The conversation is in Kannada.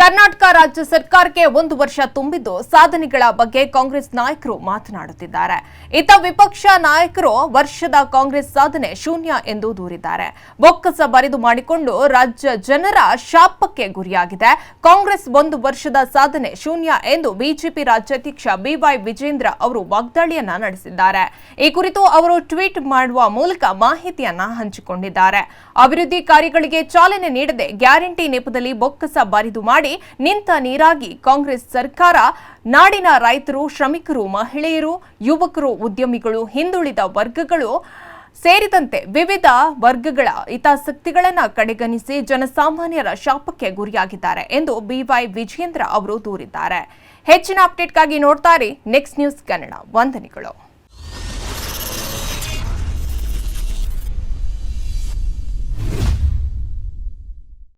ಕರ್ನಾಟಕ ರಾಜ್ಯ ಸರ್ಕಾರಕ್ಕೆ ಒಂದು ವರ್ಷ ತುಂಬಿದ್ದು ಸಾಧನೆಗಳ ಬಗ್ಗೆ ಕಾಂಗ್ರೆಸ್ ನಾಯಕರು ಮಾತನಾಡುತ್ತಿದ್ದಾರೆ. ಇತ ವಿಪಕ್ಷ ನಾಯಕರು ವರ್ಷದ ಕಾಂಗ್ರೆಸ್ ಸಾಧನೆ ಶೂನ್ಯ ಎಂದು ದೂರಿದ್ದಾರೆ. ಬೊಕ್ಕಸ ಬರಿದು ಮಾಡಿಕೊಂಡು ರಾಜ್ಯ ಜನರ ಶಾಪಕ್ಕೆ ಗುರಿಯಾಗಿದೆ. ಕಾಂಗ್ರೆಸ್ ಒಂದು ವರ್ಷದ ಸಾಧನೆ ಶೂನ್ಯ ಎಂದು ಬಿಜೆಪಿ ರಾಜ್ಯಾಧ್ಯಕ್ಷ ಬಿವೈ ವಿಜೇಂದ್ರ ಅವರು ವಾಗ್ದಾಳಿಯನ್ನ ನಡೆಸಿದ್ದಾರೆ. ಈ ಕುರಿತು ಅವರು ಟ್ವೀಟ್ ಮಾಡುವ ಮೂಲಕ ಮಾಹಿತಿಯನ್ನ ಹಂಚಿಕೊಂಡಿದ್ದಾರೆ. ಅಭಿವೃದ್ಧಿ ಕಾರ್ಯಗಳಿಗೆ ಚಾಲನೆ ನೀಡದೆ ಗ್ಯಾರಂಟಿ ನೆಪದಲ್ಲಿ ಬೊಕ್ಕಸ ಬರಿದು ಮಾಡಿ ನಿಂತ ನೀರಾಗಿ ಕಾಂಗ್ರೆಸ್ ಸರ್ಕಾರ, ನಾಡಿನ ರೈತರು, ಶ್ರಮಿಕರು, ಮಹಿಳೆಯರು, ಯುವಕರು, ಉದ್ಯಮಿಗಳು, ಹಿಂದುಳಿದ ವರ್ಗಗಳು ಸೇರಿದಂತೆ ವಿವಿಧ ವರ್ಗಗಳ ಹಿತಾಸಕ್ತಿಗಳನ್ನು ಕಡೆಗಣಿಸಿ ಜನಸಾಮಾನ್ಯರ ಶಾಪಕ್ಕೆ ಗುರಿಯಾಗಿದ್ದಾರೆ ಎಂದು ಬಿವೈ ವಿಜೇಂದ್ರ ಅವರು ದೂರಿದ್ದಾರೆ. ಹೆಚ್ಚಿನ ಅಪ್ಡೇಟ್ಗಾಗಿ ನೋಡ್ತಾರೆ ನೆಕ್ಸ್ಟ್ ನ್ಯೂಸ್ ಕನ್ನಡ. ವಂದನೆಗಳು.